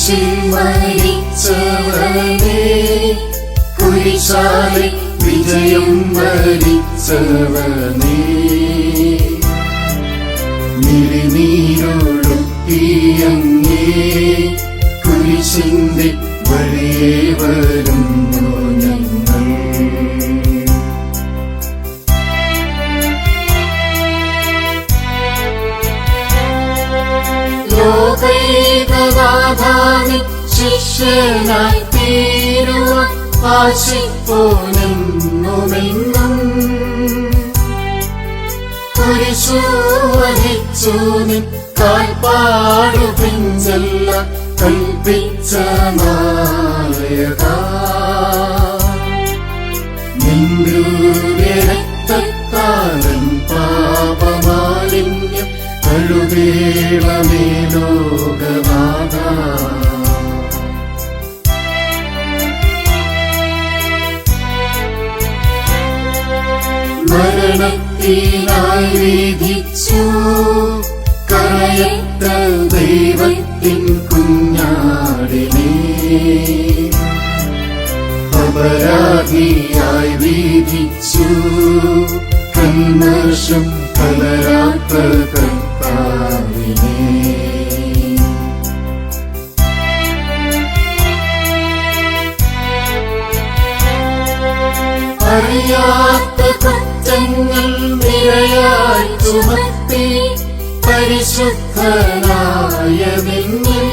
കുരിശിൽ മരിച്ചവനെ കുരിശാലെ വിജയം വരിച്ചവനെ മിഴിനീരൊഴുക്കിയങ്ങേ കുരിശിന്റെ വഴിയേ വരുന്നു ഞങ്ങൾ. ലോകൈകനാഥാനി ശിഷ്യനായി തീരുവാൻ ആശിപ്പോനെന്നുമെന്നും കാൽപ്പാടു പിഞ്ചല്ല കൽപ്പിച്ച നായക. പാപമാലിന്യം കഴുകേളമേ ലോകനാഥ മരണത്തിനായി വിധിച്ചു കരയത്ത ദൈവത്തിൻ കുഞ്ഞാടിനെ. അപരാധിയായി വിധിച്ചു. കന്മർഷം കലരാത്ത കർത്താവിനെ. അറിയാത്ത കുറ്റങ്ങൾ നിരയായി ചുമത്തി പരിശുദ്ധനായ നിന്നിൽ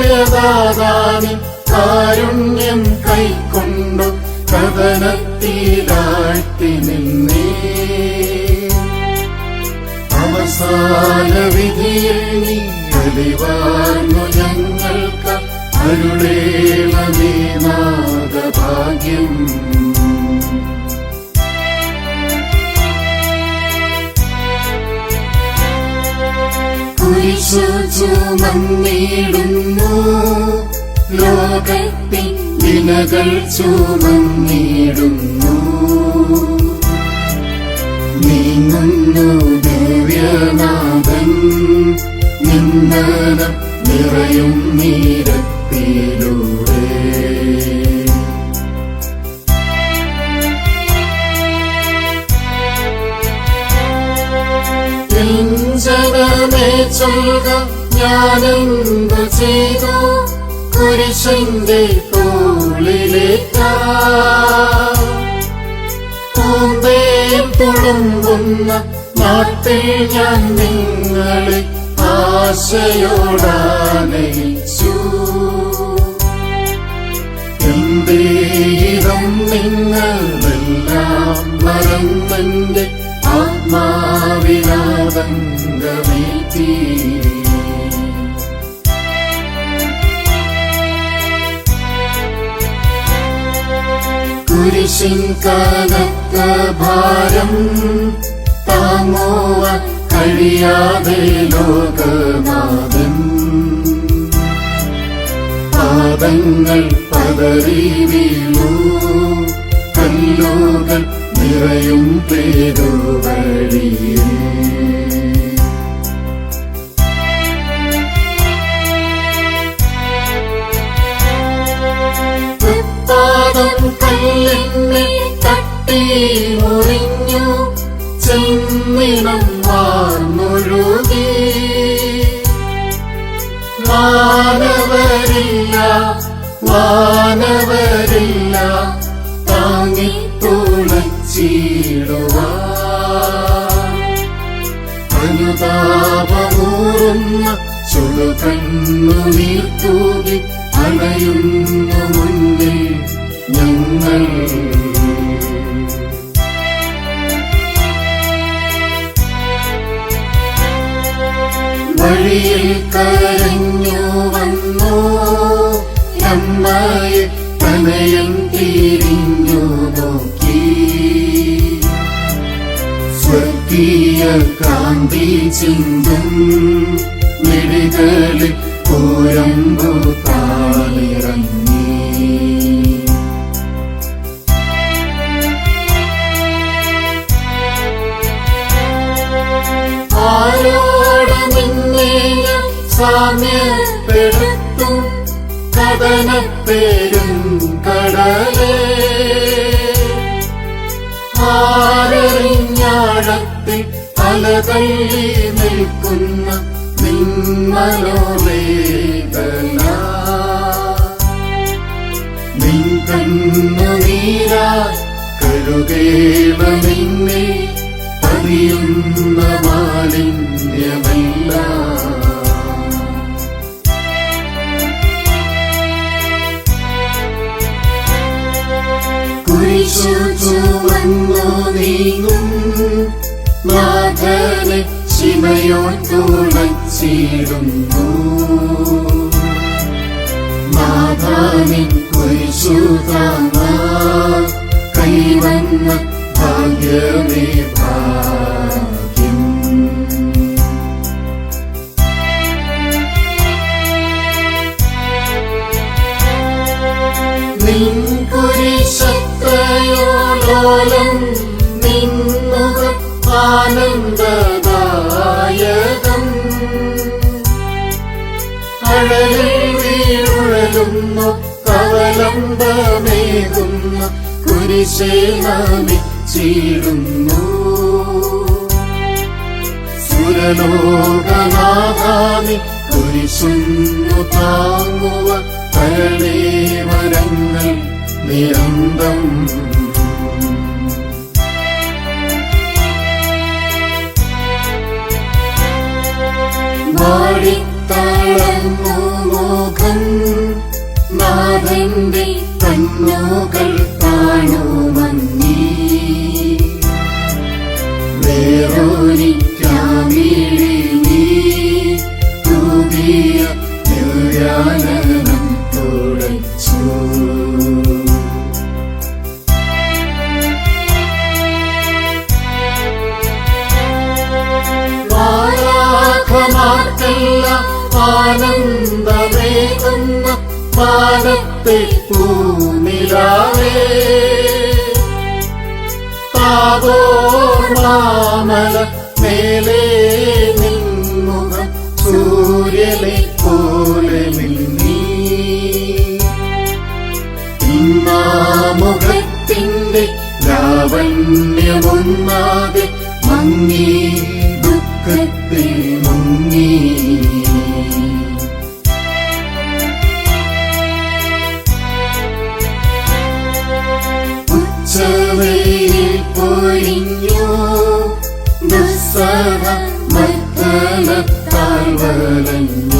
കൈവല്യദാതാവിൻ കാരുണ്യം കൈക്കൊണ്ടു കഥനത്തിലാഴ്ത്തി നിന്നേ. അവസാന വിധിയിൽ നീ തെളിവാർന്നു ഞങ്ങൾക്ക് അരുളേണമേ നാഗഭാഗ്യം. കുരിശു ചുമന്നിടുന്നു ലോകത്തിൻ വിനകൾ ചുമന്നിടുന്നു. നീങ്ങുന്നു ദിവ്യനാഥൻ. നിന്ദനം നിറയും ജനമേ ചൊല്ലുക ഞാനെന്തു ചെയ്തു? കുരിശിന്റെ പൂന്തേൻ തുളുമ്പുന്ന നാട്ടിൽ ഞാൻ നിങ്ങളെ ആശയോടാനയിച്ചു എന്തേരം നിങ്ങളെല്ലാം മറന്നെന്റെ ആത്മാവിനാതങ്കമേറ്റി കുരിശിൻ കനത്ത ഭാരം താങ്ങുവാൻ കഴിയാതെ ലോകനാഥൻ. പാദങ്ങൾ പതറി വീണു കല്ലോകൾ നിറയും പേരുവഴിയേ തട്ടി മുറിഞ്ഞു. ചെന്നിണം വാർന്നൊഴുകി വാനവരില്ല വാനവരില്ല താങ്ങി തുളച്ചിടുവാ. അനുതാപമൂറുന്ന ചുടുകണ്ണു നീർത്തൂകി അണയുന്നു മുന്നിൽ ഞങ്ങൾ. വഴിയിൽ കരഞ്ഞു നമ്മയെ പ്രണയം തിരിഞ്ഞു നോക്കി. സ്വർഗീയ കാന്തി ചിന്തും മിഴികളിൽ പൂരമ്പു താളിറങ്ങി. ആരോട് നിന്നെ സാമ്യപ്പെടുത്തും കഥനപ്പേരും കടലേ. ആരറിഞ്ഞാഴത്തിൽ അലതള്ളി നിൽക്കുന്ന നിന്മലോവേദന നിൻ കണ്ണു നീരാ കരുകേവ നിന്നെ പതിയുന്ന മാലിന്യമല്ല. ചുമന്നു നീങ്ങും നാഥനെ ശിവയോൻ തുളച്ചിടുന്നു നാഥാനിൻ കുരിശുതാമ കൈവന്ന ഭാഗ്യമേ ഭാഗ്യം ആനന്ദദായകം. അഴലിൽ വീഴുഴലുന്നു കവലംബമേകുന്ന കുരിശേ ചീടുന്നു സുരലോകനാഥാമി കുരിശുന്നു താങ്ങുവ കരണേവരങ്ങൾ നിരന്തം മാടിത്തളർന്നു മുഖം നാഥന്റെ കണ്ണുകൾ താപോർമാമല മേലേ നിന്നുക സൂര്യനെ പോലെ മിന്നി. ഇന്നാമുഖത്തിന്റെ ലാവണ്യമൊന്നാതെ മങ്ങി. പൊഴിഞ്ഞു ദുസ്സഹ മർദ്ദനത്താൽ വലഞ്ഞു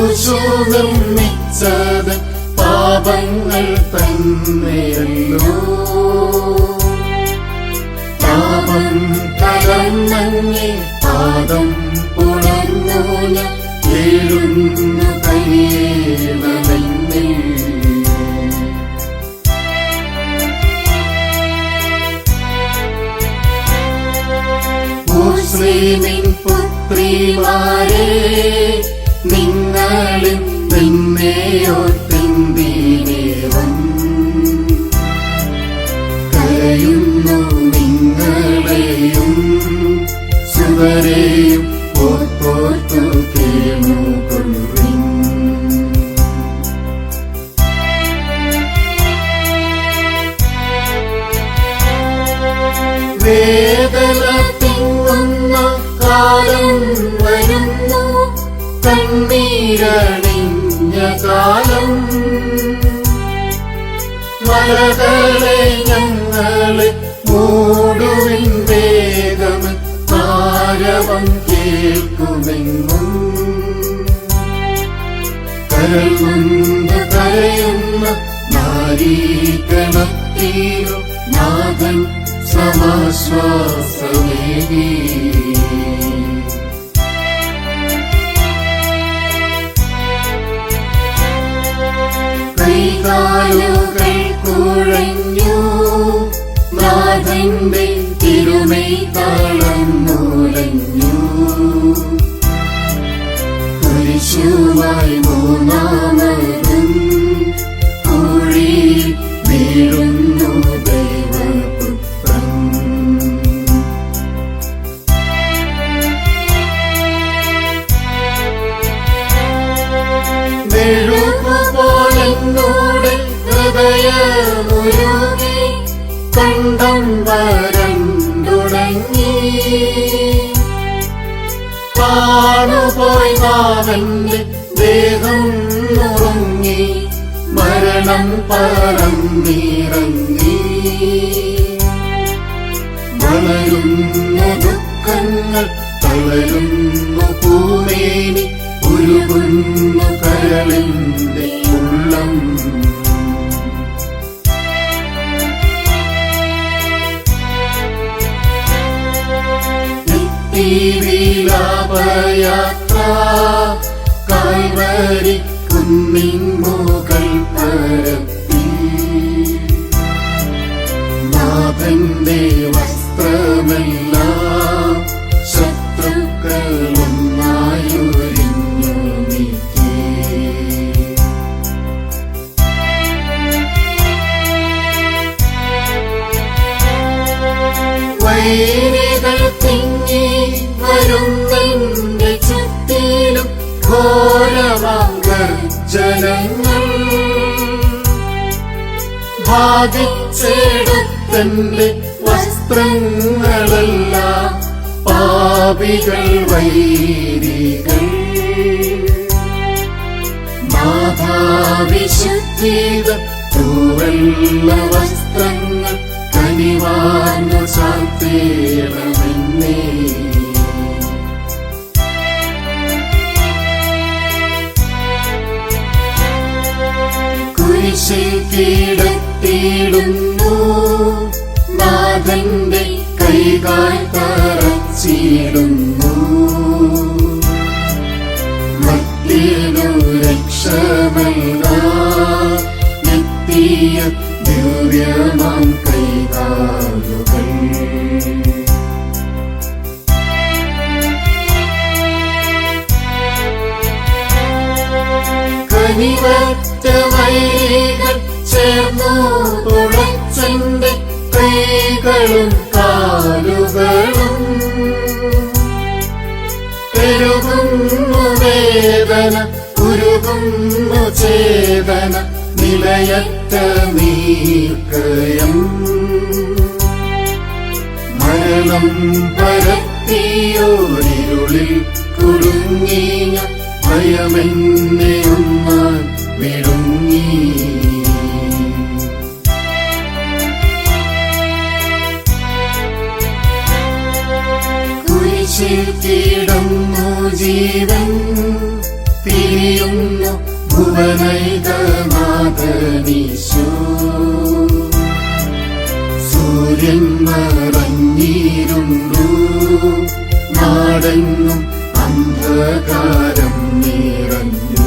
ക്രൂശു നിർമ്മിച്ചത് പാപങ്ങൾ തന്നെയല്ലോ പാപം കരന്നങ്ങി പാദം പുണർന്നു ഞാൻ കയ്യേണമെന്നിൽ മുസ്ലിമിൻ പുത്രിമാരെ നിങ്ങളും നിന്നെയോർത്തിന്തിനേവം കരയുന്നു നിങ്ങളെയും സുവരെയും താരവം കേൾക്കുമെന്നും കരളുന്ന കരയുന്ന നാരീകണത്തീരും നാഥൻ സമാശ്വാസമേകി. കൈകാലുകൾ കുഴഞ്ഞു നാഥന്റെ തിരുമൈ തളർന്നുലഞ്ഞു കുരിശുമായി മൂന്നാമതും കുഴി വീഴുന്നു. നാവന്റെ ദേഹം നുറുങ്ങി മരണം പറന്നിറങ്ങി വളരുന്നു ദുഃഖങ്ങൾ തളരുന്നു പൂമേനി ഉരുകുന്നു കരളിന്റെ ഉള്ളം. യാത്ര കാൽവരി കുന്നിൻ മുകൾ പരത്തി നാഥന്റെ വസ്ത്രമെല്ലാം ഘോരമാം ഗർജനങ്ങൾ ബാധിച്ചെടുത്തന്റെ വസ്ത്രങ്ങളെല്ലാം പാപികൾ വൈരികൾ. മാതാവിശുദ്ധീത തൂവല്ല വസ്ത്രങ്ങൾ കനിവാൻ ചാർത്തേണമെന്നേ. കുരിശിൽ കീഴത്തിയിടുന്നു നാഥന്റെ കൈകാൽ തറച്ചിടുന്നു. മറ്റേനു രക്ഷമല്ല നിത്യ ദിവ്യമാം കൈകാലുകൾ കനിവറ്റ വൈകൾ ചേർന്നു തുളച്ചെന്റെ കൈകളും കാലുകളും. പെരുകുന്നു വേദന ഉരുകുന്നു ചേതന നിലയറ്റ നീക്കയം മരണം പരത്തിയോരിരുളിൽ കുടുങ്ങിയ ഭയമെന്നെ ഒന്നാൻ വിടുങ്ങി കുരിശിൽ കിടന്നു ജീവൻ തിരിയുന്നു ഭുവനൈകനാഥനീശോ സൂര്യൻ മറഞ്ഞിരുന്നു നാടെങ്ങും അന്ധകാരം നിറഞ്ഞു.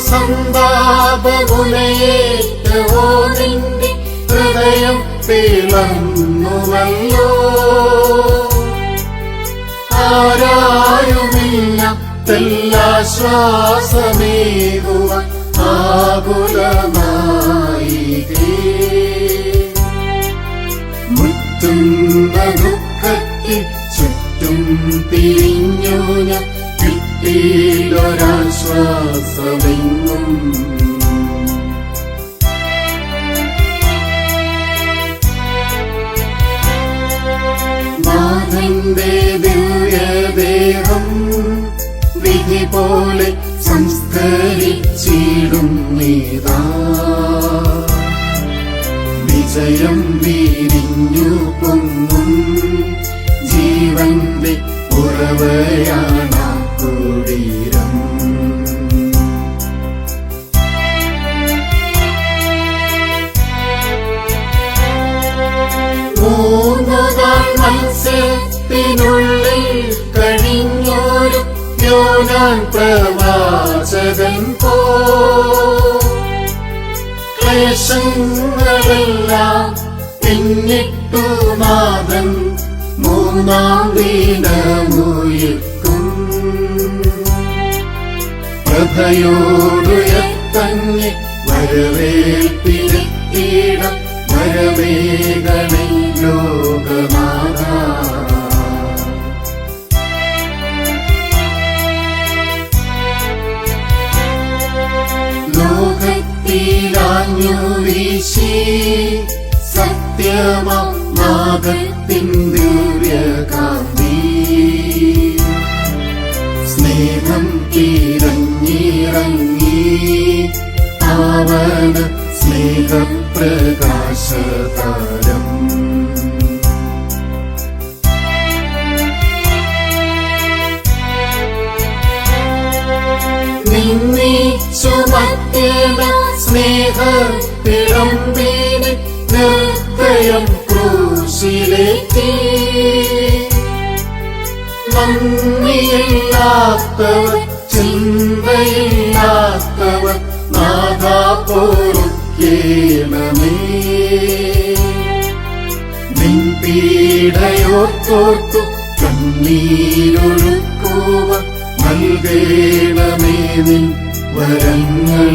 സന്താപമുനയേറ്റവോ ഹൃദയം പിളർന്നുവല്ലോ. ആരായുമില്ല തെല്ലാശ്വാസമേകുവാൻ ആകുലമായി മുറ്റുന്ന ദുഃഖത്തിൽ ചുറ്റും പിരിഞ്ഞു ഞാൻ ദിവ്യദേഹം വിധി പോലെ സംസ്കരിച്ചിടും നീതാ. വിജയം വീരിഞ്ഞു പൊങ്ങും ജീവന്റെ ഉറവയാണ്. പ്രവാചകൻ പോ. ക്ലേശങ്ങളെല്ലാം പിന്നിട്ടു നാഥൻ മൂന്നാം ദിനമുയർക്കും. പ്രഭയോടുയർത്തങ്ങി വരവേൽപ്പിലെത്തിയിടം വരവേഗണി പാവന സ്നേഹപ്രകാശതാരം. നിന്നെ മറ്റേന സ്നേഹ പിളമ്പിന് നിർദ്ദയം ക്രൂശിലേക്ക് നന്ദിയില്ലാത്തവർ ചിന്തയില്ലാത്തവർ നാദാ പൊറുക്കേണമേ നിൻ നൽകേണമേ നിൻ വരങ്ങൾ.